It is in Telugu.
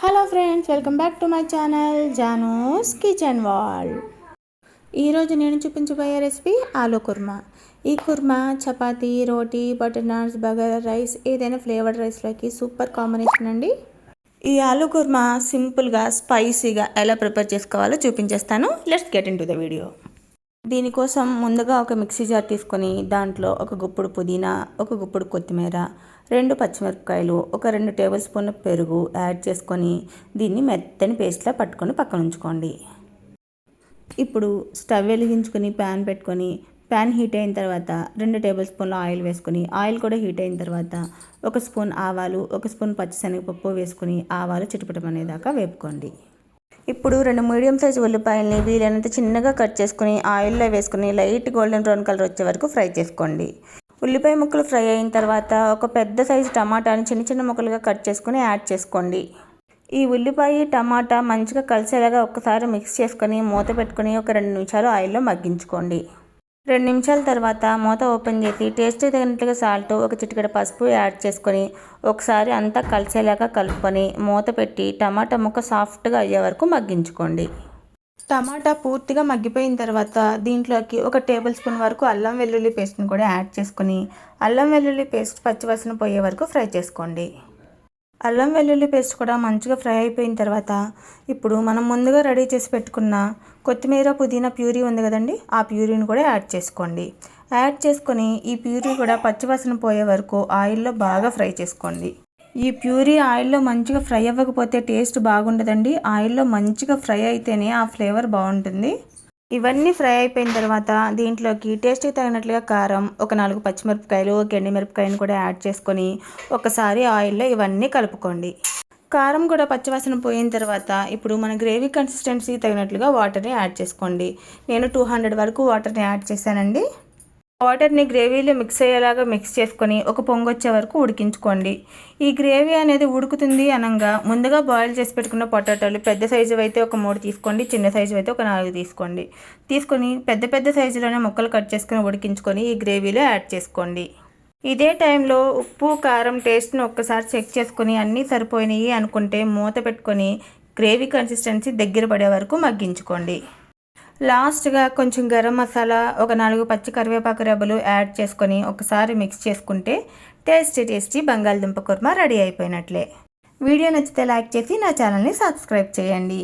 Hello friends welcome back to my channel Janu's kitchen wall. ఈరోజు నేను చూపించబోయే రెసిపీ ఆలూ కుర్మా. ఈ కుర్మా చపాతీ రోటీ బటర్ నాన్స్ బగారా రైస్ ఏదైనా ఫ్లేవర్డ్ రైస్లోకి సూపర్ కాంబినేషన్ అండి. ఈ ఆలూ కుర్మా సింపుల్గా స్పైసీగా ఎలా ప్రిపేర్ చేసుకోవాలో చూపించేస్తాను. Let's get into the video. దీనికోసం ముందుగా ఒక మిక్సీ జార్ తీసుకొని దాంట్లో ఒక గుప్పుడు పుదీనా ఒక గుప్పుడు కొత్తిమీర రెండు పచ్చిమిరపకాయలు ఒక రెండు టేబుల్ స్పూన్ల పెరుగు యాడ్ చేసుకొని దీన్ని మెత్తని పేస్ట్లా పట్టుకొని పక్కన ఉంచుకోండి. ఇప్పుడు స్టవ్ వెలిగించుకొని ప్యాన్ పెట్టుకొని ప్యాన్ హీట్ అయిన తర్వాత రెండు టేబుల్ స్పూన్ల ఆయిల్ వేసుకొని ఆయిల్ కూడా హీట్ అయిన తర్వాత ఒక స్పూన్ ఆవాలు ఒక స్పూన్ పచ్చిశనగపప్పు వేసుకొని ఆవాలు చిటపటం అనేదాకా వేపుకోండి. ఇప్పుడు రెండు మీడియం సైజు ఉల్లిపాయల్ని వీలైనంత చిన్నగా కట్ చేసుకుని ఆయిల్లో వేసుకుని లైట్ గోల్డెన్ బ్రౌన్ కలర్ వచ్చే వరకు ఫ్రై చేసుకోండి. ఉల్లిపాయ ముక్కలు ఫ్రై అయిన తర్వాత ఒక పెద్ద సైజు టమాటాని చిన్న చిన్న ముక్కలుగా కట్ చేసుకుని యాడ్ చేసుకోండి. ఈ ఉల్లిపాయ టమాటా మంచిగా కలిసేలాగా ఒక్కసారి మిక్స్ చేసుకొని మూత పెట్టుకుని ఒక రెండు నిమిషాలు ఆయిల్లో మగ్గించుకోండి. రెండు నిమిషాల తర్వాత మూత ఓపెన్ చేసి టేస్ట్ తగినట్లుగా సాల్ట్ ఒక చిటికెడ పసుపు యాడ్ చేసుకొని ఒకసారి అంతా కలిసేలాగా కలుపుకొని మూత పెట్టి టమాటా ముక్క సాఫ్ట్గా అయ్యే వరకు మగ్గించుకోండి. టమాటా పూర్తిగా మగ్గిపోయిన తర్వాత దీంట్లోకి ఒక టేబుల్ స్పూన్ వరకు అల్లం వెల్లుల్లి పేస్ట్ని కూడా యాడ్ చేసుకొని అల్లం వెల్లుల్లి పేస్ట్ పచ్చివసన పోయే వరకు ఫ్రై చేసుకోండి. అల్లం వెల్లుల్లి పేస్ట్ కూడా మంచిగా ఫ్రై అయిపోయిన తర్వాత ఇప్పుడు మనం ముందుగా రెడీ చేసి పెట్టుకున్న కొత్తిమీర పుదీనా ప్యూరీ ఉంది కదండి ఆ ప్యూరీని కూడా యాడ్ చేసుకోండి. యాడ్ చేసుకొని ఈ ప్యూరీ కూడా పచ్చివాసన పోయే వరకు ఆయిల్లో బాగా ఫ్రై చేసుకోండి. ఈ ప్యూరీ ఆయిల్లో మంచిగా ఫ్రై అవ్వకపోతే టేస్ట్ బాగుండదండి. ఆయిల్లో మంచిగా ఫ్రై అయితేనే ఆ ఫ్లేవర్ బాగుంటుంది. ఇవన్నీ ఫ్రై అయిపోయిన తర్వాత దీంట్లోకి టేస్ట్కి తగినట్లుగా కారం ఒక నాలుగు పచ్చిమిరపకాయలు ఒక మిరపకాయను కూడా యాడ్ చేసుకొని ఒకసారి ఆయిల్లో ఇవన్నీ కలుపుకోండి. కారం కూడా పచ్చివాసన పోయిన తర్వాత ఇప్పుడు మన గ్రేవీ కన్సిస్టెన్సీ తగినట్లుగా వాటర్ని యాడ్ చేసుకోండి. నేను టూ హండ్రెడ్ వరకు వాటర్ని యాడ్ చేశానండి. వాటర్ని గ్రేవీలో మిక్స్ అయ్యేలాగా మిక్స్ చేసుకొని ఒక పొంగొచ్చే వరకు ఉడికించుకోండి. ఈ గ్రేవీ అనేది ఉడుకుతుంది అనగా ముందుగా బాయిల్ చేసి పెట్టుకున్న పొటాటోలు పెద్ద సైజు అయితే ఒక మూడు తీసుకోండి చిన్న సైజు అయితే ఒక నాలుగు తీసుకోండి. తీసుకొని పెద్ద పెద్ద సైజులోనే ముక్కలు కట్ చేసుకుని ఉడికించుకొని ఈ గ్రేవీలో యాడ్ చేసుకోండి. ఇదే టైంలో ఉప్పు కారం టేస్ట్ని ఒక్కసారి చెక్ చేసుకొని అన్నీ సరిపోయినాయి అనుకుంటే మూత పెట్టుకొని గ్రేవీ కన్సిస్టెన్సీ దగ్గర పడే వరకు మగ్గించుకోండి. లాస్ట్గా కొంచెం గరం మసాలా ఒక నాలుగు పచ్చి కరివేపాకు రెబ్బలు యాడ్ చేసుకొని ఒకసారి మిక్స్ చేసుకుంటే టేస్టీ టేస్టీ బంగాళదుంప కుర్మా రెడీ అయిపోయినట్లే. వీడియో నచ్చితే లైక్ చేసి నా ఛానల్ని సబ్స్క్రైబ్ చేయండి.